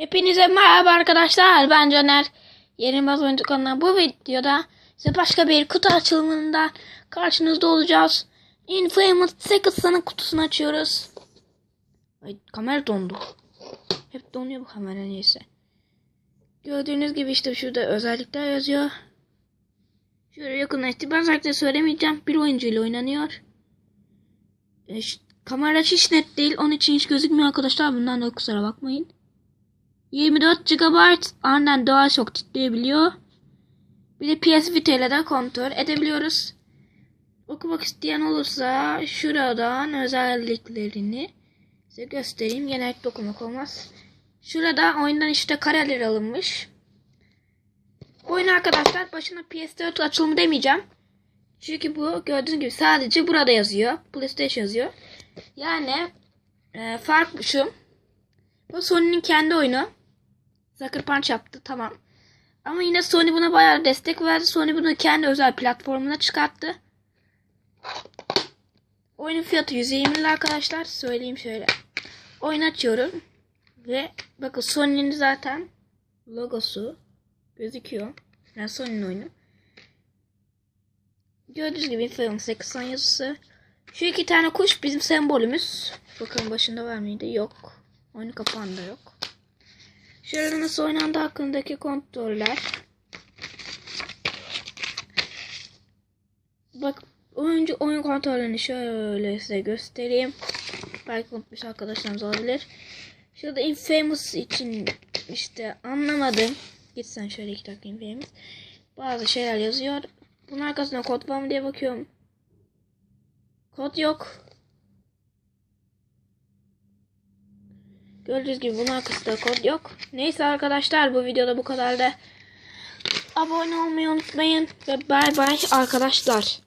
Hepinize merhaba arkadaşlar. Ben Caner. Yenilmez Oyuncu kanalına bu videoda size başka bir kutu açılımında karşınızda olacağız. Infamous Secrets'ın kutusunu açıyoruz. Ay kamera dondu. Hep donuyor bu kamera neyse. Gördüğünüz gibi işte şurada özellikler yazıyor. Şöyle yakınlaştı. Ben zaten söylemeyeceğim. Bir oyuncu ile oynanıyor. E, kamera hiç net değil. Onun için hiç gözükmüyor arkadaşlar. Bundan da kusura bakmayın. 24 GB daha çok titreyebiliyor. Bir de PS Vita ile de kontrol edebiliyoruz. Okumak isteyen olursa şuradan özelliklerini size göstereyim. Genellikle okumak olmaz. Şurada oyundan işte kareler alınmış. Oyun arkadaşlar başına PS4 açılımı demeyeceğim. Çünkü bu gördüğünüz gibi sadece burada yazıyor. PlayStation yazıyor. Yani e, fark şu. Bu Sony'nin kendi oyunu. Sucker Punch yaptı tamam. Ama yine Sony buna bayağı destek verdi. Sony bunu kendi özel platformuna çıkarttı. Oyunun fiyatı 120 lira arkadaşlar. Söyleyeyim şöyle. Oyun açıyorum. Ve bakın Sony'nin zaten logosu gözüküyor. Yani Sony'nin oyunu. Gördüğünüz gibi Infamous Secret'ın yazısı. Şu iki tane kuş bizim sembolümüz. Bakın başında var mıydı? Yok. Oyun kapağında yok. Şöyle nasıl oynandı hakkındaki kontroller. Bak oyuncu oyun kontrollerini şöyle size göstereyim. Belki unutmuş arkadaşlarımız olabilir. Şurada Infamous için işte anlamadım. Gitsen şöyle iki dakika Infamous. Bazı şeyler yazıyor. Bunun arkasında kod var mı diye bakıyorum. Kod yok. Gördüğünüz gibi bunun arkasında kod yok. Neyse arkadaşlar bu videoda bu kadar da. Abone olmayı unutmayın ve bay bay arkadaşlar.